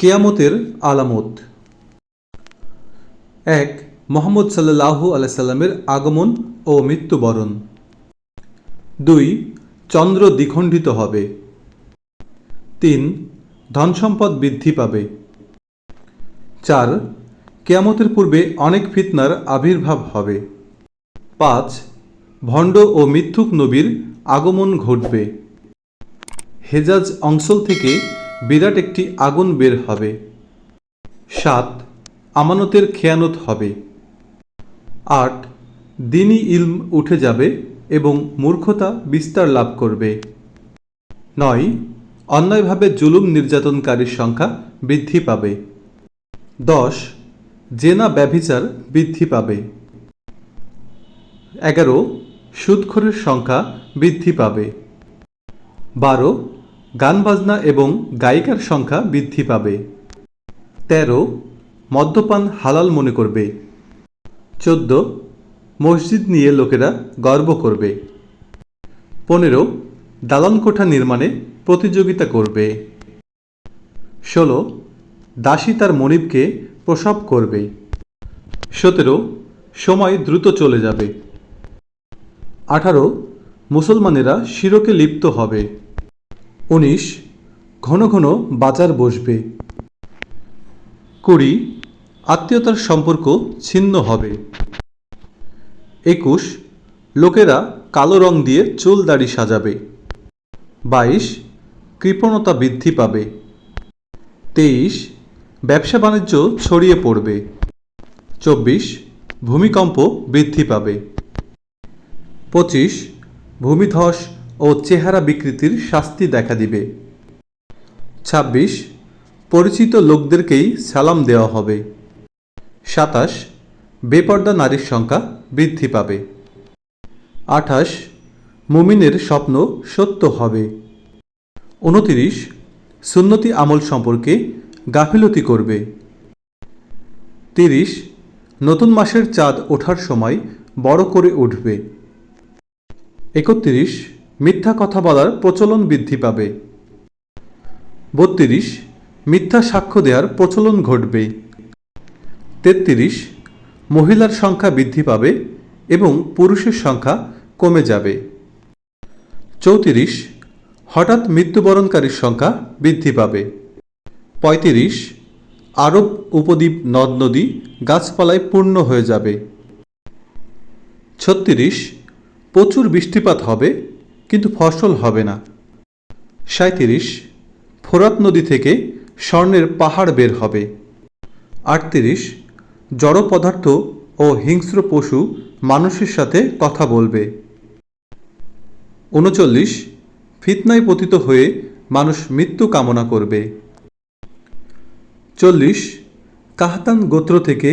কেয়ামতের আলামত। এক, মোহাম্মদ সাল্লাহু আলাইসাল্লামের আগমন ও মৃত্যুবরণ। দুই, চন্দ্র দ্বিখণ্ডিত হবে। তিন, ধনসম্পদ বৃদ্ধি পাবে। চার, কেয়ামতের পূর্বে অনেক ফিতনার আবির্ভাব হবে। পাঁচ, ভণ্ড ও মিথ্যুক নবীর আগমন ঘটবে। হেজাজ অঞ্চল থেকে বিরাট একটি আগুন বের হবে। সাত, আমানতের খেয়ানত হবে। আট, দিনই ইলম উঠে যাবে এবং মূর্খতা বিস্তার লাভ করবে। নয়, অন্যায়ভাবে জুলুম নির্যাতনকারীর সংখ্যা বৃদ্ধি পাবে। দশ, জেনা ব্যভিচার বৃদ্ধি পাবে। এগারো, সুদখোরের সংখ্যা বৃদ্ধি পাবে। বারো গান বাজনা এবং গায়িকার সংখ্যা বৃদ্ধি পাবে। তেরো, মদ্যপান হালাল মনে করবে। চোদ্দ, মসজিদ নিয়ে লোকেরা গর্ব করবে। পনেরো, দালান কোঠা নির্মাণে প্রতিযোগিতা করবে। ষোলো, দাসী তার মনিবকে প্রসব করবে। সতেরো, সময় দ্রুত চলে যাবে। আঠারো, মুসলমানেরা শিরকে লিপ্ত হবে। উনিশ, ঘন ঘন বাজার বসবে। কুড়ি, আত্মীয়তার সম্পর্ক ছিন্ন হবে। একুশ, লোকেরা কালো রং দিয়ে চুল দাড়ি সাজাবে। বাইশ, কৃপণতা বৃদ্ধি পাবে। তেইশ, ব্যবসা বাণিজ্য ছড়িয়ে পড়বে। চব্বিশ, ভূমিকম্প বৃদ্ধি পাবে। পঁচিশ, ভূমিধস ও চেহারা বিকৃতির শাস্তি দেখা দিবে। ছাব্বিশ, পরিচিত লোকদেরকেই সালাম দেওয়া হবে। সাতাশ, বেপর্দা নারীর সংখ্যা বৃদ্ধি পাবে। আঠাশ, মুমিনের স্বপ্ন সত্য হবে। উনতিরিশ, সুন্নতি আমল সম্পর্কে গাফিলতি করবে। তিরিশ, নতুন মাসের চাঁদ ওঠার সময় বড় করে উঠবে। একত্রিশ মিথ্যা কথা বলার প্রচলন বৃদ্ধি পাবে। বত্রিশ, মিথ্যা সাক্ষ্য দেওয়ার প্রচলন ঘটবে। তেত্রিশ, মহিলার সংখ্যা বৃদ্ধি পাবে এবং পুরুষের সংখ্যা কমে যাবে। চৌত্রিশ, হঠাৎ মৃত্যুবরণকারীর সংখ্যা বৃদ্ধি পাবে। পঁয়ত্রিশ, আরব উপদ্বীপ নদ নদী গাছপালায় পূর্ণ হয়ে যাবে। ছত্রিশ, প্রচুর বৃষ্টিপাত হবে কিন্তু ফসল হবে না। সাঁত্রিশ ফোরাত নদী থেকে স্বর্ণের পাহাড় বের হবে। আটত্রিশ, জড় পদার্থ ও হিংস্র পশু মানুষের সাথে কথা বলবে। উনচল্লিশ, ফিতনায় পতিত হয়ে মানুষ মৃত্যু কামনা করবে। চল্লিশ, কাহতান গোত্র থেকে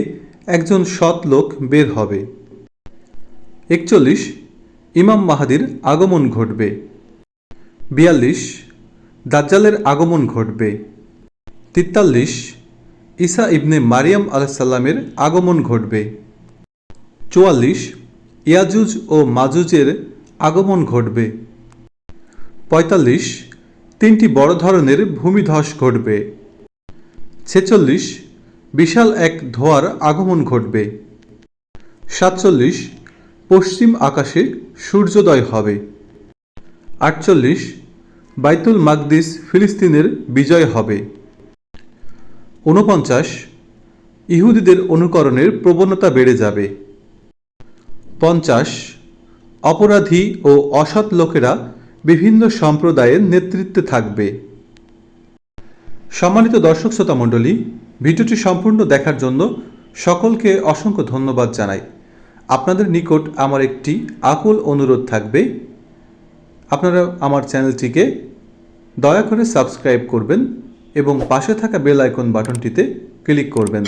একজন সৎ লোক বের হবে। একচল্লিশ ইমাম মাহাদির আগমন ঘটবে। বিয়াল্লিশ, দাজ্জালের আগমন ঘটবে। তিতাল্লিশ ঈসা ইবনে মারিয়াম আলাইসাল্লামের আগমন ঘটবে। চুয়াল্লিশ, ইয়াজুজ ও মাজুজের আগমন ঘটবে। পঁয়তাল্লিশ, তিনটি বড় ধরনের ভূমিধস ঘটবে। ছেচল্লিশ, বিশাল এক ধোয়ার আগমন ঘটবে। সাতচল্লিশ পশ্চিম আকাশে সূর্যোদয় হবে। আটচল্লিশ, বাইতুল মাকদিস, ফিলিস্তিনের বিজয় হবে। ঊনপঞ্চাশ, ইহুদিদের অনুকরণের প্রবণতা বেড়ে যাবে। পঞ্চাশ, অপরাধী ও অসৎ লোকেরা বিভিন্ন সম্প্রদায়ের নেতৃত্বে থাকবে। সম্মানিত দর্শক শ্রোতা মণ্ডলী, ভিডিওটি সম্পূর্ণ দেখার জন্য সকলকে অসংখ্য ধন্যবাদ জানাই। আপনাদের নিকট আমার একটি আকুল অনুরোধ থাকবে। আপনারা আমার চ্যানেলটিকে দয়া করে সাবস্ক্রাইব করবেন এবং পাশে থাকা বেল আইকন বাটনটিতে ক্লিক করবেন।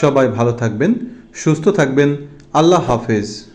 সবাই ভালো থাকবেন, সুস্থ থাকবেন। আল্লাহ হাফেজ।